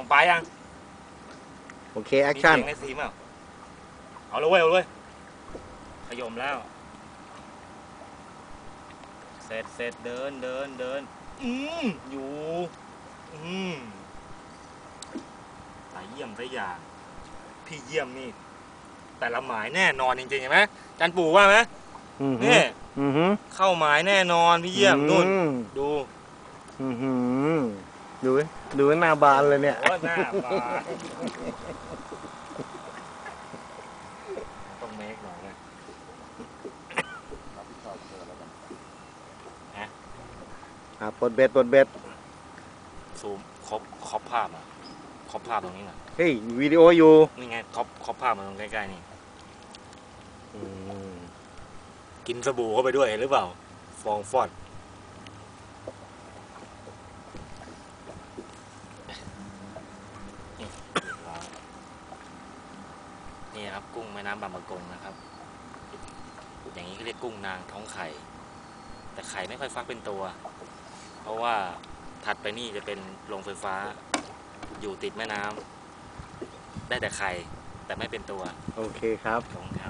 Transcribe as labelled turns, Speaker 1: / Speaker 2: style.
Speaker 1: ของปลายัง
Speaker 2: โอเค แอคชั่น
Speaker 1: มีเสียงในซีมเปล่าเอาเลยเว้ยเอาเลยขยมแล้ว เสร็จเสร็จเดินเดินเดินอืมอยู่ อืมตาเยี่ยมตาอย่าง พี่เยี่ยมนี่ แต่ละหมายแน่นอนจริงๆเห็นไหมจันปู่ว่าไหม
Speaker 2: อือหือ
Speaker 1: นี่
Speaker 2: อือหือ
Speaker 1: เข้าหมายแน่นอนพี่เยี่ยมนู่น
Speaker 2: อืม
Speaker 1: ดู
Speaker 2: อือหือ ดูดิดูหน้าบานเลยเนี่ย
Speaker 1: โอ้หน้าบานต้องเมคหน่อยนะ
Speaker 2: อะปลดเบ็ดปลดเบ็ด
Speaker 1: ซูมครบครอบภาพอะครอบภาพตรงนี้หน่อย
Speaker 2: เฮ้ยวิดีโออยู่
Speaker 1: นี่ไงครอบครอบภาพมาตรงใกล้ๆนี่
Speaker 2: อืม
Speaker 1: กินสบู่เข้าไปด้วยเห็นหรือเปล่า ฟองฟอดนี่เรียบร้อย นี่นะครับกุ้งแม่น้ำบางปะกงนะครับ อย่างนี้เขาเรียกกุ้งนางท้องไข่ แต่ไข่ไม่ค่อยฟักเป็นตัว เพราะว่าถัดไปนี่จะเป็นโรงไฟฟ้า อยู่ติดแม่น้ำได้แต่ไข่แต่ไม่เป็นตัว
Speaker 2: โอเคครับ
Speaker 1: ของครับ